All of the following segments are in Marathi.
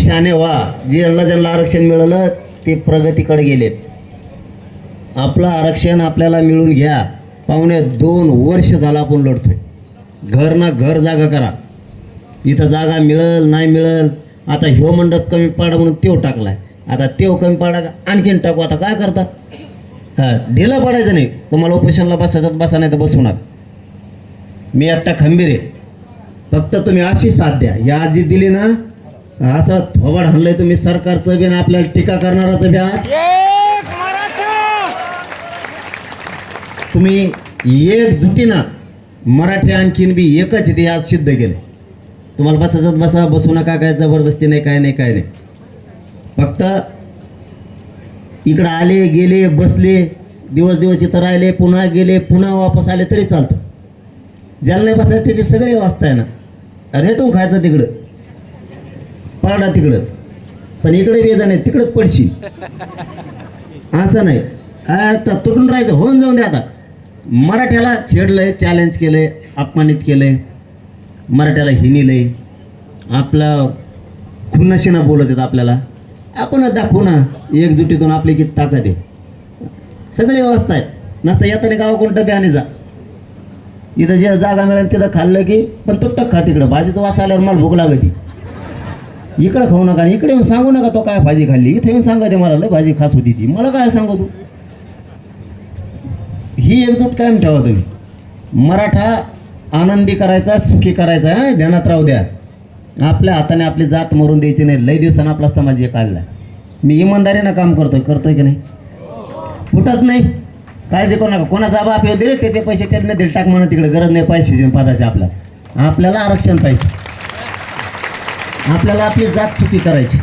शाने व्हा ज्यांना ज्यांना आरक्षण मिळालं ते प्रगतीकडे गेलेत. आपलं आरक्षण आपल्याला मिळून घ्या. पाहुणे दोन वर्ष झालं आपण लढतोय. घर ना घर जागा करा. इथं जागा मिळल नाही मिळल आता ह्यो मंडप कमी पाडा म्हणून तेव टाकलाय. आता तेव कमी पाडा का आणखीन टाकू. आता काय करता? हां ढिला पडायचं नाही. तुम्हाला उपोषणला बसायचं बसा नाही तर बसू नका. मी एकटा खंबीर आहे. फक्त तुम्ही अशी साथ द्या. या आजी दिली ना असं थोबाड हाणलंय तुम्ही सरकारचं बी आपल्याला टीका करणाराचं बी आज. तुम्ही एकजुटीनं मराठी आणखीन बी एकच ते आज सिद्ध केलं. तुम्हाला बसायचं बसा बसू नका काय जबरदस्ती नाही काय नाही काय नाही. फक्त इकडं आले गेले बसले दिवस दिवस इथं राहिले पुन्हा गेले पुन्हा वापस आले तरी चालतं. ज्याला नाही बसायचं त्याचे सगळे वाचता आहे ना. रेटून खायचं तिकडं. पाडा तिकडंच. पण इकडे वेजा नाही तिकडंच पडशील. असं नाही. आता तुटून राहायचं होऊन जाऊन दे आता. मराठ्याला छेडलंय चॅलेंज केलंय अपमानित केलंय. मराठ्याला हिनिलंय आपलं खुन्नशीना बोलत आहेत आपल्याला. आपणच दाखवू ना एकजुटीतून आपली किती ताकद आहे. सगळी व्यवस्था आहे नसतं येताना गावाकडून डबे आणि जा. इथं जे जागा मिळेल तिथं खाल्लं की पण तुटक खा तिकडं. भाजीचं वास आल्यावर मला भूक लागती. इकडं खाऊ नका आणि इकडे येऊन सांगू नका तो काय भाजी खाल्ली. इथे येऊन सांगा ते मला लय भाजी खास होती ती. मला काय सांगू तू? ही एकजूट कायम ठेवा तुम्ही. मराठा आनंदी करायचा सुखी करायचा आहे ध्यानात राहू द्या. आपल्या हाताने आपली जात मरून द्यायची नाही. लय दिवसानं आपला समाज हे काढला. मी इमानदारीनं काम करतोय. करतोय की नाही? फुटत नाही. काळजी करू नका. कोणाचा बाप येऊ दिले त्याचे पैसे त्यातले दिल. टाक म्हणून तिकडे. गरज नाही पैसे पदाचे आपल्या आपल्याला आरक्षण पाहिजे. आपल्याला आपली जात सुखी करायची.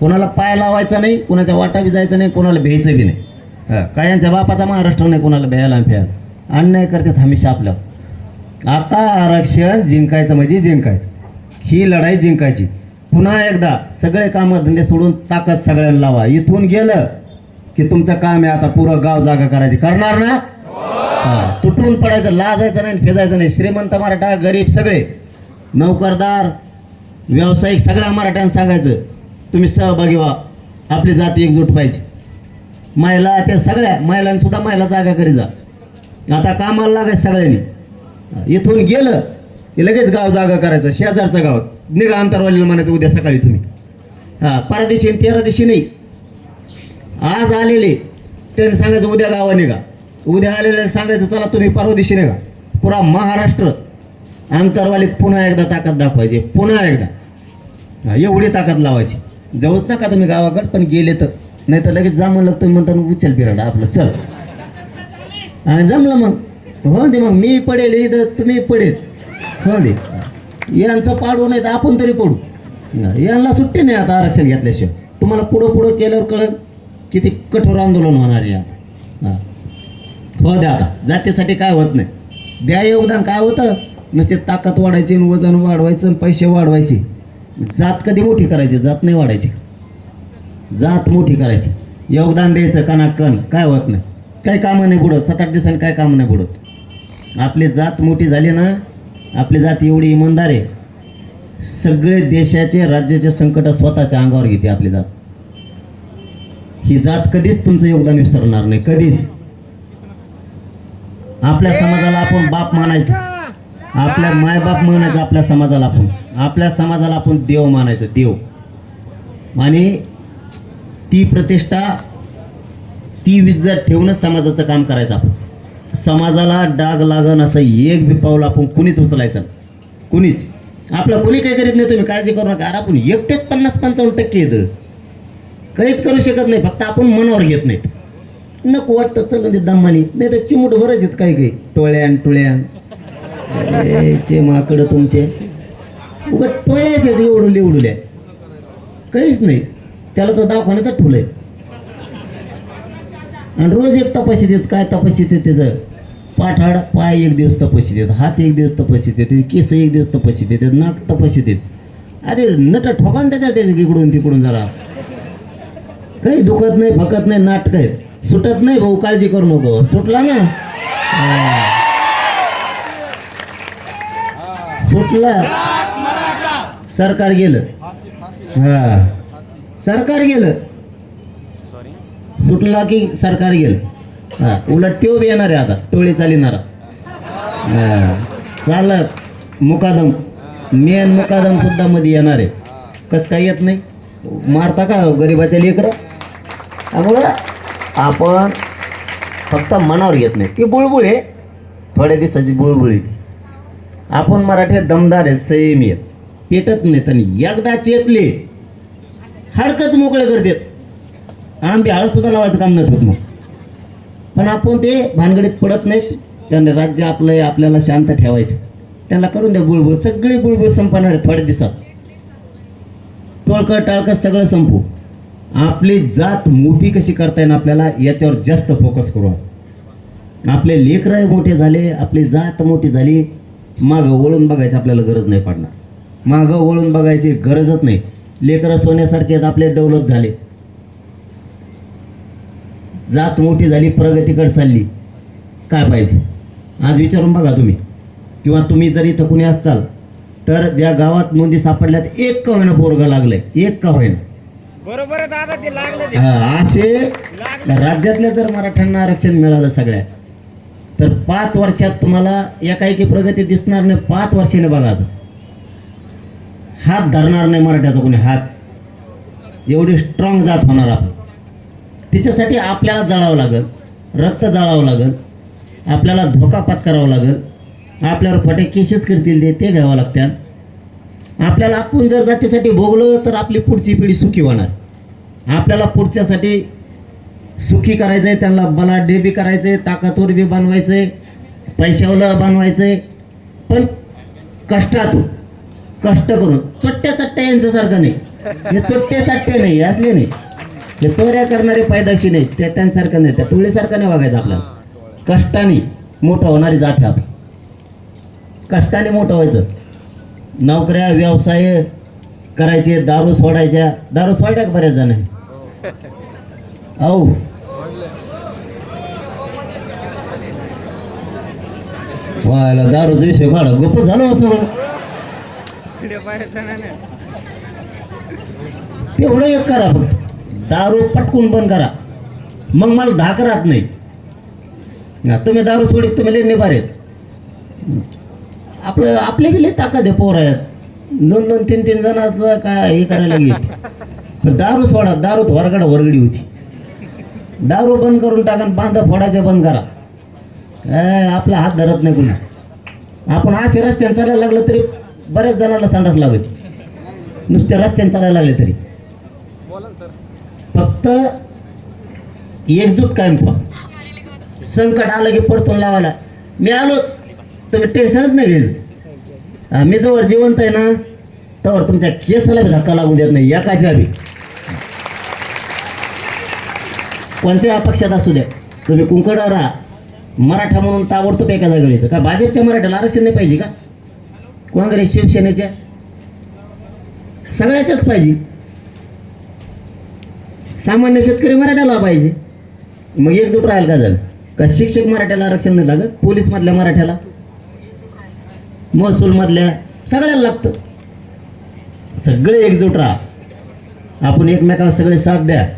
कोणाला पाय लावायचा नाही कोणाच्या वाटा बी जायचं नाही कोणाला भ्यायचं बी नाही. कायांच्या बापाचा महाराष्ट्र नाही कोणाला भ्यायला भ्याय भ्यायला अन्याय करतात हमेशा आपल्यावर. आता आरक्षण जिंकायचं म्हणजे जिंकायचं. ही लढाई जिंकायची. पुन्हा एकदा सगळे कामं धंदे सोडून ताकद सगळ्यांना लावा. इथून गेलं की तुमचं काम आहे आता पुरं गाव जागा करायची. करणार ना? तुटून पडायचं लाजायचं नाही फेजायचं नाही. श्रीमंत मराठा गरीब सगळे. नोकरदार व्यावसायिक सगळ्या मराठ्यांना सांगायचं तुम्ही सहभागी व्हा. आपली जाती एकजूट पाहिजे. महिला त्या सगळ्या महिलांनी सुद्धा महिला जागा करी जा. आता कामाला लागायचं सगळ्यांनी. इथून गेलं की लगेच गाव जागा करायचं शेजारचं गाव. निघा अंतरवालीला म्हणायचं उद्या सकाळी तुम्ही. हां परदेशी तेरा दिवशी नाही. आज आलेले त्यांनी सांगायचं उद्या गावा निघा. उद्या आलेले सांगायचं चला तुम्ही परवा दिवशी निघा. पुरा महाराष्ट्र अंतरवालीत पुन्हा एकदा ताकद दाखवायची. पुन्हा एकदा. एवढी ताकद लावायची. जाऊच नका तुम्ही गावाकडे पण गेले तर. नाही तर लगेच जा म्हणलं तुम्ही म्हणता उचल बिराडा आपलं चल. आणि जमलं मग. हो दे मग मी पडेल इथं तुम्ही पडेल. हो दे. यांचं पाडू नाही तर आपण तरी पडू. यांना सुट्टी नाही आता आरक्षण घेतल्याशिवाय. तुम्हाला पुढं पुढं केल्यावर कळत किती कठोर आंदोलन होणार आहे आता. हो. द्या आता. जातीसाठी काय होत नाही. द्या योगदान. काय होतं? नुसते ताकद वाढायची वजन वाढवायचं आणि पैसे वाढवायचे. जात कधी मोठी करायची? जात नाही वाढायची. जात मोठी करायची. योगदान द्यायचं कणाकण काय होत नाही. काही कामं नाही बुडत. सात आठ दिवसांनी काय कामं नाही बुडत. आपली जात मोठी झाली ना आपली जात एवढी इमानदार आहे. सगळे देशाचे राज्याचे संकट स्वतःच्या अंगावर घेते आपली जात. ही जात कधीच तुमचं योगदान विसरणार नाही. कधीच. आपल्या समाजाला आपण बाप मानायचं. आपल्या मायबाप मानायचं आपल्या समाजाला आपण. आपल्या समाजाला आपण देव मानायचं देव. आणि ती प्रतिष्ठा ती विज्जत ठेवूनच समाजाचं काम करायचं आपण. समाजाला डाग लागन असं एक बी पाऊल आपण कुणीच उचलायचं कुणीच. आपलं कोणी काही करीत नाही तुम्ही काळजी करू नका. अरे आपण एकटेच पन्नास पंचावन्न टक्के येतं काहीच करू शकत नाही फक्त आपण मनावर घेत नाहीत. नको वाटतं चल म्हणजे दमानी. नाही तर चिमूट बरंच येत काही काही. टोळ्यान टोळ्यान. ए, माकडं तुमचे. उगा टोळ्याच आहेत एवढं लिवडुल्या काहीच नाही. त्याला तर दाखवण्यात ठुलंय आणि रोज एक तपाशी देत काय तपाशी देत त्याचं? पाठाड पाय एक दिवस तपाशी देत हात एक दिवस तपाशी देते केस एक दिवस तपाशी देते नाक तपाशी देत. अरे नट ठोकान त्याच्या त्याच इकडून तिकडून जरा. काही दुखत नाही फकत नाही नाटक आहेत. सुटत नाही भाऊ काळजी करू नको. सुटला ना हा. सुटला सरकार गेलं. हा. सरकार गेलं. सुटला की सरकार गेलं. हा. उलट त्यो बी येणार आहे आता. टोळी चालिनारा. हा. चालक मुकादम. मेन मुकादम सुद्धा मध्ये येणार आहे. कसं काय येत नाही? मारता का गरिबाच्या लेकरं? त्यामुळं आपण फक्त मनावर घेत नाही. ती बुळबुळ आहे. थोड्या दिवसाची बुळबुळ आहे ती. आपण मराठ्यात दमदार आहेत संयमी आहेत. पेटत नाहीत आणि एकदा चेतले हाडकच मोकळे करतात. आंबे हळदसुद्धा लावायचं काम नटत मग. पण आपण ते भानगडीत पडत नाहीत. त्यांना राज्य आपलं आहे आपल्याला शांत ठेवायचं. त्यांना करून द्या बुळबुळ. सगळी बुळबुळ संपणार आहे थोड्या दिवसात. टोळकं टाळकं सगळं संपू. आपली जात मोठी कशी करता येईल आपल्याला याच्यावर जास्त फोकस करू आपले लेकरं मोठे झाले आपली जात मोठी झाली मागं वळून बघायची आपल्याला गरज नाही पडणार. मागं वळून बघायची गरजच नाही. लेकरं सोन्यासारखे आपले डेव्हलप झाले. जात मोठी झाली प्रगतीकडे चालली. काय पाहिजे? आज विचारून बघा तुम्ही. किंवा तुम्ही जर इथं कुणी असताल तर ज्या गावात नोंदी सापडल्यात एक का होईना पोरगं लागलंय. एक का होईना. बरोबर आहे दादा ते लागलं ते. हा, असे राज्यातल्या जर मराठ्यांना आरक्षण मिळालं सगळ्या तर पाच वर्षात तुम्हाला एकाएकी प्रगती दिसणार नाही पाच वर्षाने बघा आता. हात धरणार नाही मराठ्याचा कोणी हात. एवढी स्ट्रॉंग जात होणार आपण. तिच्यासाठी आपल्याला जळावं लागेल रक्त जळावं लागेल आपल्याला धोका पत्करावा लागेल आपल्यावर फटे केसेस करतील ते ते घ्यावं लागतात. आपल्याला आपण जर जातीसाठी भोगलं तर आपली पुढची पिढी सुखी होणार. आपल्याला पुढच्यासाठी सुखी करायचं आहे त्यांना बलाढ्य बी करायचं आहे ताकदवर बी बनवायचं आहे पैशावलं बनवायचं आहे पण कष्टातून कष्ट करून चोट्ट्या चट्ट्या यांच्यासारखं नाही. हे चोट्टे चट्टे नाही हे असले नाही. हे चोऱ्या करणारे पायदाशी नाही त्या त्यांसारखं नाही त्या टोळीसारखं नाही वागायचं आपल्याला. कष्टाने मोठं होणारी जात आहे आपली. कष्टाने मोठं व्हायचं. नोकऱ्या व्यवसाय करायचे दारू सोडायच्या. दारू सोडल्या का बऱ्याच जण आहे औ व्हायला दारूचा विषय काढा गप्प झालं हो सगळं. तेवढं एक करा फक्त. दारू पटकून बंद करा. मग मला धाक राहत नाही. हा, तुम्ही दारू सोडीत तुम्ही लय निभार आहेत. आपलं आपले बी लय ताकद आहे पोर. आहेत दोन दोन तीन तीन जणांचं काय हे करायला गेले पण दारू सोडा दारू वरगडा वरगडी होती. दारू बंद करून टाका बांधा फोडायचे बंद करा. आपला हात धरत नाही कुणी आपण असे रस्त्याने चालायला लागलं तरी बऱ्याच जणांना संडास लागत नुसत्या रस्त्याने चालायला लागले तरी. फक्त एकजूट कायम ठेवा. संकट आलं की पडतून लावायला. मी आलोच. तुम्ही टेन्शनच नाही घ्यायचं. मी जवळ जिवंत आहे ना तवर तुमच्या केसाला बी धक्का लागू देत नाही. एकाच्या बी कोणत्या पक्षात असू द्या. तुम्ही कुंकड राहा. मराठा म्हणून ताबडतोब एका जागेवर का भाजपच्या मराठ्याला आरक्षण नाही पाहिजे का? काँग्रेस शिवसेनेच्या? सगळ्याच्याच पाहिजे. सामान्य शेतकरी मराठ्याला पाहिजे. मग एकजूट राहील का झालं? का शिक्षक मराठ्याला आरक्षण नाही लागत? पोलीसमधल्या मराठ्याला? महसूल मधल्या? सगळ्याला लागतं. सगळे एकजूट राहा. आपण एकमेकाला सगळे साथ द्या.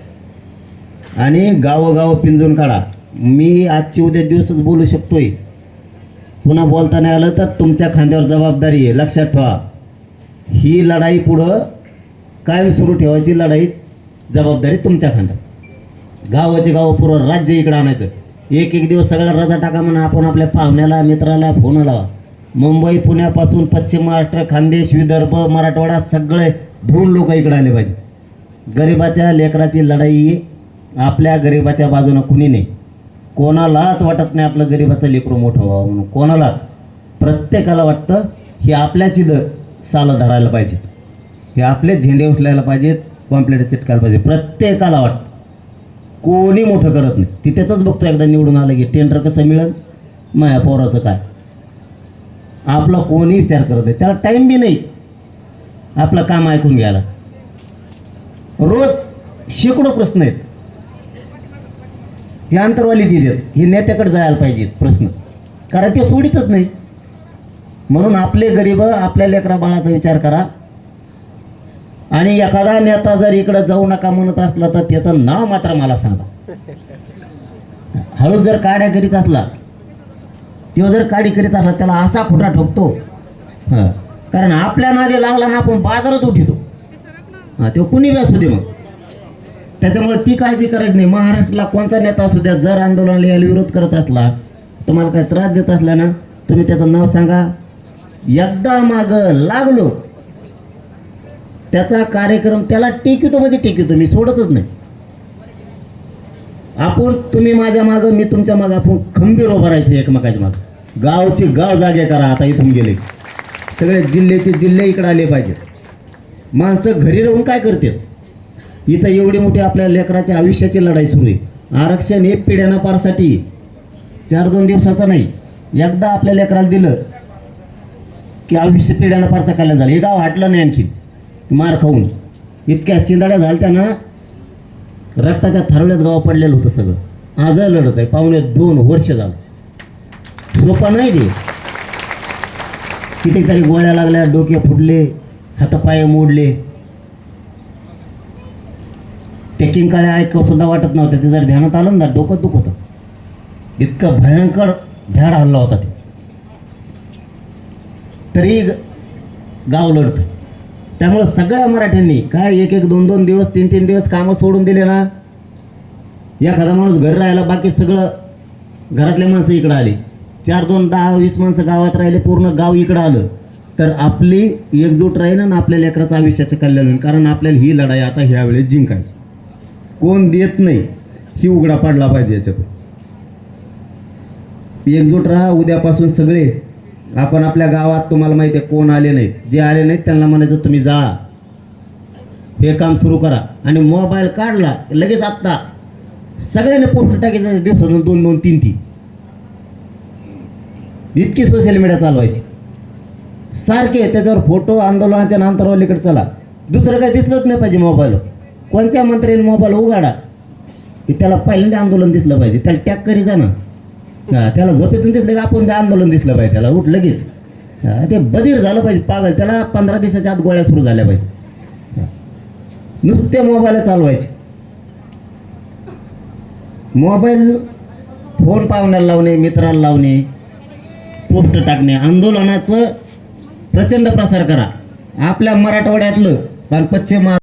आणि गावोगाव पिंजून काढा. मी आजची उद्या दिवसच बोलू शकतोय. पुन्हा बोलता नाही आलं तर तुमच्या खांद्यावर जबाबदारी आहे. लक्षात ठेवा. ही लढाई पुढं कायम सुरू ठेवायची लढाई जबाबदारी तुमच्या खांद्यावर. गावाचे गाव पुरं राज्य इकडं आणायचं. एक एक दिवस सगळ्या रजा टाका म्हणा. आपण आपल्या पाहुण्याला मित्राला फोन लावा मुंबई पुण्यापासून पश्चिम महाराष्ट्र खानदेश विदर्भ मराठवाडा सगळे धुवून लोक इकडे आले पाहिजे. गरिबाच्या लेकराची लढाई आपल्या गरिबाच्या बाजूनं कुणी नाही. कोणालाच वाटत नाही आपलं गरिबाचं लेकरू मोठं व्हावं म्हणून. कोणालाच. प्रत्येकाला वाटतं हे आपल्याच इथं सालं धरायला पाहिजेत. हे आपले झेंडे उचलायला पाहिजेत पॉम्पलेट चिटकायला पाहिजे प्रत्येकाला वाटतं. कोणी मोठं करत नाही. तिथेच बघतो एकदा निवडून आलं की टेंडर कसं मिळेल माया पोराचं काय. आपला कोणी विचार करत नाही. त्याला टाईम बी नाही. आपलं काम ऐकून घ्यायला. रोज शेकडो प्रश्न आहेत. हे अंतरवाली दिलेत. हे नेत्याकडे जायला पाहिजेत प्रश्न. कारण ते सोडितच नाही. म्हणून आपले गरीब आपल्या लेकरा बाळाचा विचार करा. आणि एखादा नेता जर इकडं जाऊ नका म्हणत असला तर त्याचं नाव मात्र मला सांगा. हळू जर काड्या करीत असला तो जर काडी करीत असला त्याला असा खोटा ठोकतो. हां. कारण आपल्या नादी लागला ना आपण बाजारात उठितो. हां तो कुणी बी होते दे मग. त्याच्यामुळे ती काळजी करायची नाही. महाराष्ट्राला कोणचा नेता असू द्या जर आंदोलनाला याला विरोध करत असला तुम्हाला काही त्रास देत असला ना तुम्ही त्याचं नाव सांगा. एकदा माग लागलो त्याचा कार्यक्रम त्याला टेकितो म्हणजे टेकितो मी सोडतच नाही. आपण तुम्ही माझ्या मागं मी तुमच्या मागं आपण खंबीर उभं राहायचं एकमेकाच्या मागं. गावचे गाव जागे करा आता इथून गेले. सगळे जिल्ह्याचे जिल्हे इकडे आले पाहिजेत. माणसं घरी राहून काय करतील इथं एवढी मोठी आपल्या लेकराच्या आयुष्याची लढाई सुरू आहे. आरक्षण हे पिढ्यानं पारसाठी चार दोन दिवसाचं नाही. एकदा आपल्या लेकराला दिलं की आयुष्य पिढ्यानं पारचा कल्याण झालं. हे गाव हाटलं नाही आणखी मार खाऊन. इतक्या चिंदाड्या झाल्या ना रक्ताच्या थरवल्यात गाव पडलेलं होतं सगळं. आज लढत आहे. पाहुणे दोन वर्ष झालं. सोपं नाही ते. कितीतरी गोळ्या लागल्या डोके फुटले हातपाय मोडले. ते काय ऐकव सुद्धा वाटत नव्हतं. ते जर ध्यानात आलं ना डोकं दुखत इतकं भयंकर भ्याड हल्ला होता ते. तरी ग- गाव लढतं. त्यामुळं सगळ्या मराठ्यांनी काय एक एक दोन दोन दिवस तीन तीन दिवस कामं सोडून दिले ना एखादा माणूस घरी राहिला बाकी सगळं घरातले माणसं इकडं आली. चार दोन दहा वीस माणसं गावात राहिले पूर्ण गाव इकडं आलं. तर आपली एकजूट राहील ना आपल्या लेकराचं आयुष्याचं कल्याण होईल. कारण आपल्याला ही लढाई आता ह्या वेळेस जिंकायची. कोण देत नाही ही उघडा पाडला पाहिजे याच्यात. एकजूट राहा उद्यापासून सगळे. आपण आपल्या गावात तुम्हाला माहिती आहे कोण आले नाहीत. जे आले नाहीत त्यांना म्हणायचं तुम्ही जा. हे काम सुरू करा. आणि मोबाईल काढला लगेच आत्ता. सगळ्यांनी पोस्ट टाकायचं दिवसातून दोन दोन तीन तीन. इतकी सोशल मीडिया चालवायची. सारखे त्याच्यावर फोटो आंदोलनाच्या नंतरवालीकडे चला. दुसरं काही दिसलंच नाही पाहिजे मोबाईल कोणत्या मंत्र्याने मोबाईल उघाडा? की त्याला पहिल्यांदा आंदोलन दिसलं पाहिजे. त्याला टॅग करी जा ना त्याला झोपेतून दिसलं की आपण ते आंदोलन दिसलं पाहिजे त्याला. उठ लगेच. ते बधीर झालं पाहिजे. पागल. त्याला पंधरा दिवसाच्या आत गोळ्या सुरू झाल्या पाहिजे. नुसते मोबाईल चालवायचे. मोबाईल फोन पाहुण्याला लावणे मित्राला लावणे पोस्ट टाकणे. आंदोलनाचं प्रचंड प्रसार करा. आपल्या मराठवाड्यातलं पण पश्चिम